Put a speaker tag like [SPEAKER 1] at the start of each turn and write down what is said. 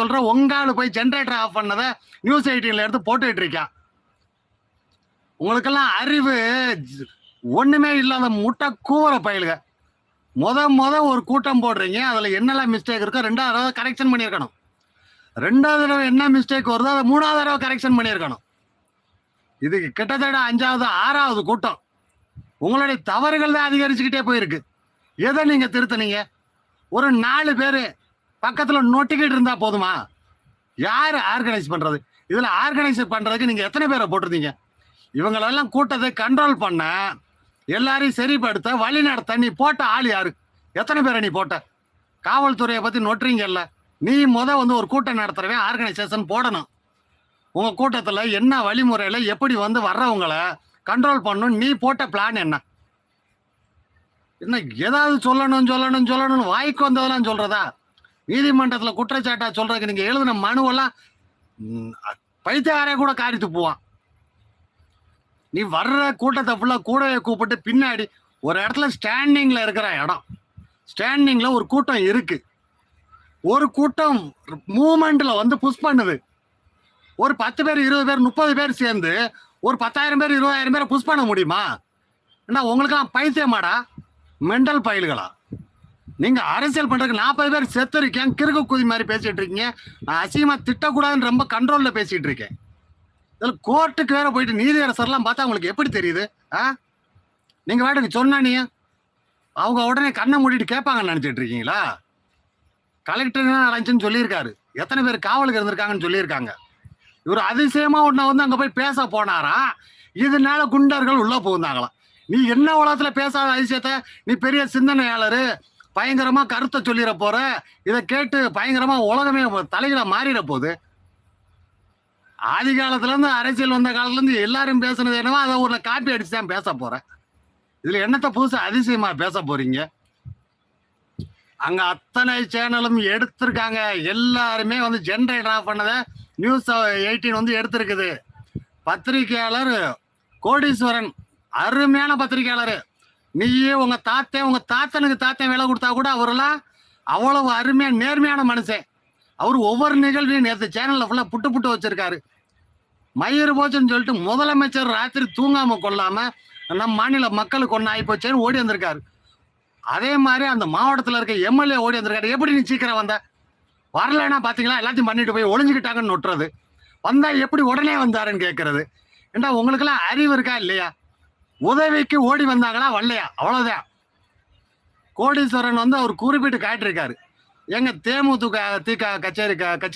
[SPEAKER 1] சொல்ற உங்கால போய் ஜென்ரேட்டர் ஆஃப் பண்ணதை நியூஸ் எயிட்டீன்ல எடுத்து போட்டுட்டு இருக்கான். உங்களுக்கெல்லாம் அறிவு ஒண்ணுமே இல்லாத முட்டை கூவர பயிலுங்க. முத முத ஒரு கூட்டம் போடுறீங்க அதுல என்னெல்லாம் மிஸ்டேக் இருக்கோ ரெண்டாவது தடவை கரெக்ஷன் பண்ணியிருக்கணும். ரெண்டாவது தடவை என்ன மிஸ்டேக் வருதோ அதை மூணாவது தடவை கரெக்ஷன் பண்ணியிருக்கணும். இது கிட்டத்தட்ட அஞ்சாவது ஆறாவது கூட்டம். உங்களுடைய தவறுகள் தான் அதிகரிச்சுக்கிட்டே போயிருக்கு. எதை நீங்க திருத்தினீங்க? ஒரு நாலு பேர் பக்கத்தில் நொட்டிக்கிட்டு இருந்தா போதுமா? யார் ஆர்கனைஸ் பண்றது? இதில் ஆர்கனைஸ் பண்றதுக்கு நீங்க எத்தனை பேரை போட்டிருந்தீங்க? இவங்களெல்லாம் கூட்டத்தை கண்ட்ரோல் பண்ண எல்லாரையும் சரிப்படுத்த வழி நடத்த நீ போட்ட ஆள் யாரு? எத்தனை பேரை நீ போட்ட? காவல்துறையை பத்தி நொட்டுறீங்கல்ல? நீ முத வந்து ஒரு கூட்டம் நடத்துறவே ஆர்கனைசேஷன் போடணும். உங்க கூட்டத்தில் என்ன வழிமுறையில் எப்படி வந்து வர்றவங்களை கண்ட்ரோல் பண்ணணும்? நீ போட்ட பிளான் என்ன? என்ன ஏதாவது சொல்லணும் சொல்லணும் சொல்லணும்னு வாய்க்கு வந்ததெல்லாம் சொல்றதா? நீதிமன்றத்துல குற்றச்சாட்டா சொல்றதுக்கு நீங்க எழுதின மனுவெல்லாம் பைத்தியாரே பைத்தியக்காரே கூட காரித்து போவான். நீ வர்ற கூட்டத்தை ஃபுல்லா கூடவே கூப்பிட்டு பின்னாடி ஒரு இடத்துல ஸ்டாண்டிங்ல இருக்கிற இடம். ஸ்டாண்டிங்ல ஒரு கூட்டம் இருக்கு. ஒரு கூட்டம் மூமெண்ட்ல வந்து புஷ் பண்ணுது. ஒரு பத்து பேர் இருபது பேர் முப்பது பேர் சேர்ந்து ஒரு பத்தாயிரம் பேர் இருபதாயிரம் பேரை புஷ் பண்ண முடியுமா? என்ன உங்களுக்கெல்லாம் பைத்தியமாடா? மெண்டல் பயில்களா நீங்க அரசியல் பண்றதுக்கு நாற்பது பேர் செத்து இருக்கேன் கிறுக்கு குதி மாதிரி பேசிட்டு இருக்கீங்க. நான் அசிங்கமா திட்டக்கூடாதுன்னு ரொம்ப கண்ட்ரோல்ல பேசிட்டு இருக்கேன். இதில் கோர்ட்டுக்கு வேற போயிட்டு நீதியரசர்லாம் பார்த்தா உங்களுக்கு எப்படி தெரியுது? ஆ? நீங்க வேட்டுக்கு சொன்னா நீ. அவங்க உடனே கண்ணை மூடிட்டு கேட்பாங்கன்னு நினைச்சிட்டு இருக்கீங்களா? கலெக்டர் அலைஞ்சுன்னு சொல்லியிருக்காரு. எத்தனை பேர் காவலுக்கு இருந்திருக்காங்கன்னு சொல்லியிருக்காங்க. இவர் அதிசயமா உன்னை வந்து அங்க போய் பேச போனாரா? இதனால குண்டர்கள் உள்ள போகுந்தாங்களாம். நீ என்ன உலகத்துல பேசாத அதிசயத்தை? நீ பெரிய சிந்தனையாளர். பயங்கரமா கருத்தை சொல்லிட போற இதை கேட்டு பயங்கரமா உலகமே தலைகளை மாறிட போகுது ஆதி காலத்துல இருந்து அரசியல் வந்த காலத்துல இருந்து எல்லாரும் பேசுனது என்னவோ அதை ஒரு காப்பி அடிச்சு தான் பேச போறேன் இதுல என்னத்தை புதுசா அதிசயமா பேச போறீங்க? அங்க அத்தனை சேனலும் எடுத்திருக்காங்க. எல்லாருமே வந்து ஜென்ரேட் ஆஃப் பண்ணதை நியூஸ் எயிட்டீன் வந்து எடுத்திருக்குது. பத்திரிகையாளர் கோடீஸ்வரன் அருமையான பத்திரிகையாளர். நீயே உங்க தாத்தன் உங்க தாத்தனுக்கு தாத்தன் வேலை கொடுத்தா கூட அவரெல்லாம் அவ்வளவு அருமையா நேர்மையான மனுஷன். அவர் ஒவ்வொரு நிகழ்வையும் நேற்று சேனல்ல ஃபுல்லா புட்டு புட்டு வச்சிருக்காரு. மயிர் போச்சுன்னு சொல்லிட்டு முதலமைச்சர் ராத்திரி தூங்காம கொள்ளாம நம்ம மாநில மக்களுக்கு ஒன்று ஆகி போச்சேன்னு ஓடி வந்திருக்காரு. அதே மாதிரி அந்த மாவட்டத்தில் இருக்க எம்எல்ஏ ஓடி வந்திருக்காரு. எப்படி நீ சீக்கிரம் வந்த? வரலைன்னா பார்த்தீங்களா எல்லாத்தையும் பண்ணிட்டு போய் ஒளிஞ்சுக்கிட்டாங்கன்னு நொட்டுறது. வந்தா எப்படி உடனே வந்தாருன்னு கேட்கறது ஏண்டா உங்களுக்கெல்லாம் அறிவு இருக்கா இல்லையா? உதவிக்கு ஓடி வந்தாங்களா? வரலையா? அவ்வளவுதான். கோடீஸ்வரன் வந்து அவர் குறிப்பிட்டு காட்டியிருக்காரு. எங்க தேமுதிக திக கச்சேரி கட்சி